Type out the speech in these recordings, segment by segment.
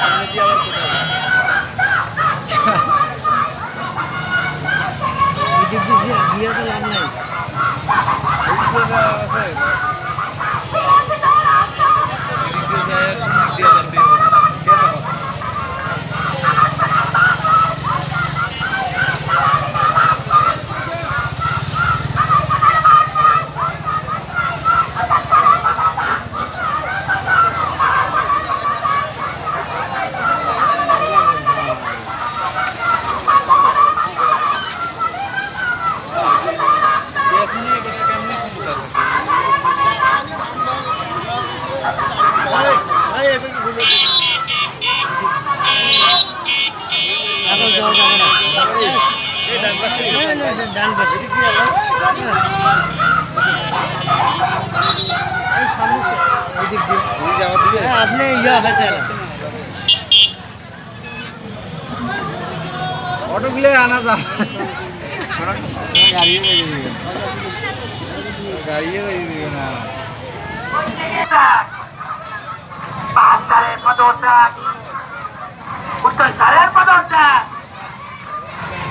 সামনে দিয়ে আবার কোথায় দিক দিয়ে গিয়ে তো লাভ নাই আছে। ডান পাশে হ্যাঁ, আপনি ইয়া হয়েছে অটোগুলো আনা যা বেরিয়ে দিবে না। পদত্যাগ উত্তর সারের পদত্যাগ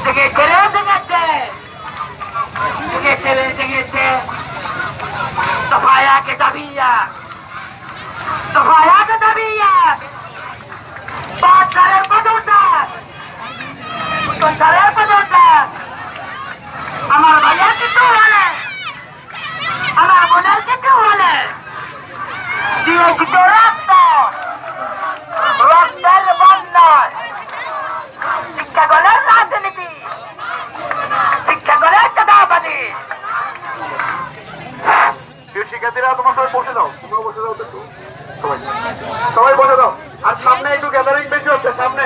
জেগেছে রে জেগেছে জেগেছে রে জেগেছে দফায়া কে দাবিয়া দফায়া কে দাবিয়া বাহাত্তরের পদত্যাগ উত্তর সারের পদত্যাগ আমার ভাইয়া কিছু হলে আমার বোনের কিছু হলে দিয়েছি তো শিক্ষার্থীরা তোমার সবাই বসে দাও। তোমরা বসে দাও একটু। সবাই। সবাই বসে দাও। আর সামনে একটু গ্যাদারিং বেশি হচ্ছে সামনে।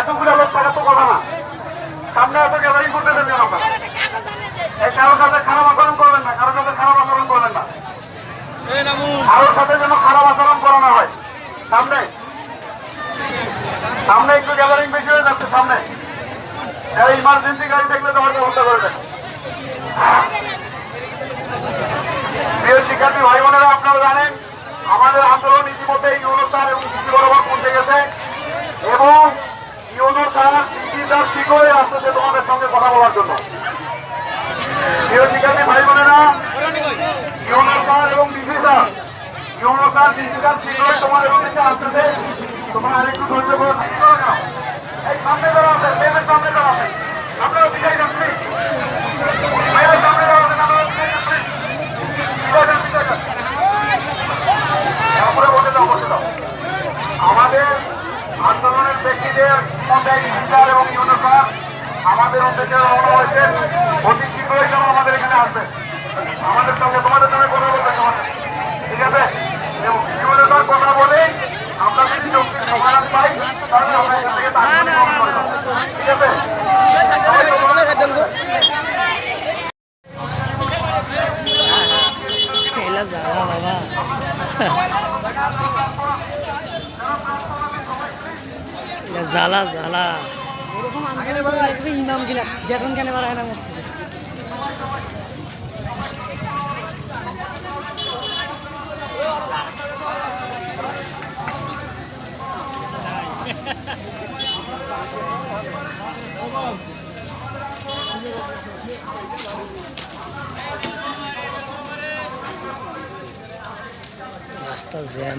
এতগুলো লোক থাকার তো কথা না। সামনে এত গ্যাদারিং করতে দেবেন কেন আপনারা? কারোর সাথে খারাপ আচরণ করবেন না কারোর সাথে খারাপ আচরণ করবেন না। কারোর সাথে যেন খারাপ আচরণ করা না হয়। সামনে। সামনে একটু গ্যাদারিং বেশি হয়ে যাচ্ছে সামনে। ইমার্জেন্সি গাড়ি দেখলে তোমার ব্যবস্থা করে দেন। প্রিয় শিক্ষার্থী, ভাই বোনেরা, আপনারা জানেন, আমাদের আন্দোলন ইতিমধ্যে ইউনো স্যার এবং ডিসি বরাবর পৌঁছে গেছে। এবং ইউনো স্যার ডিসি তার শিখরে আসতেছে তোমাদের সঙ্গে কথা বলার জন্য। প্রিয় শিক্ষার্থী, ভাই বোনেরা ইউনো স্যার এবং DC sir UNO sir DC sir শিখরে তোমাদের উদ্দেশ্যে আসতেছে। তোমরা আরেকটু ধৈর্য করে? এই সামনে যারা আছে সামনে যারা আছে আপনারা বিজয় যান please। মেয়েদের সামনে যারা আছেন আপনারা বিজয় যান please। বিজয় যান, বিজয় যান। তারপরে বসে দাও বসে দাও আমাদের আন্দোলনের ব্যক্তিদের মধ্যে স্পিকার এবং ইউনিফার আমাদের উদ্দেশ্যে রওনা হয়েছে অতি শীঘ্রই যেন আমাদের এখানে আসবে আমাদের সঙ্গে তোমাদের সঙ্গে কথা বলবে ঠিক আছে এবং ইউনিফার কথা বলে আমরা যদি যৌক্তিক সমাধান পাই তাহলে আমরা এখান থেকে। ঠিক আছে জ্বালা জ্বালা। ইমাম গিলা বেতন কেন বাড়ায় না মসজিদে? রাস্তা জ্যাম।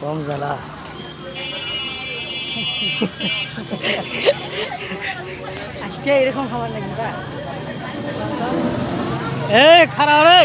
কম জ্বালা। আজকে এরকম খাবার লাগবে এ খারাপ রে।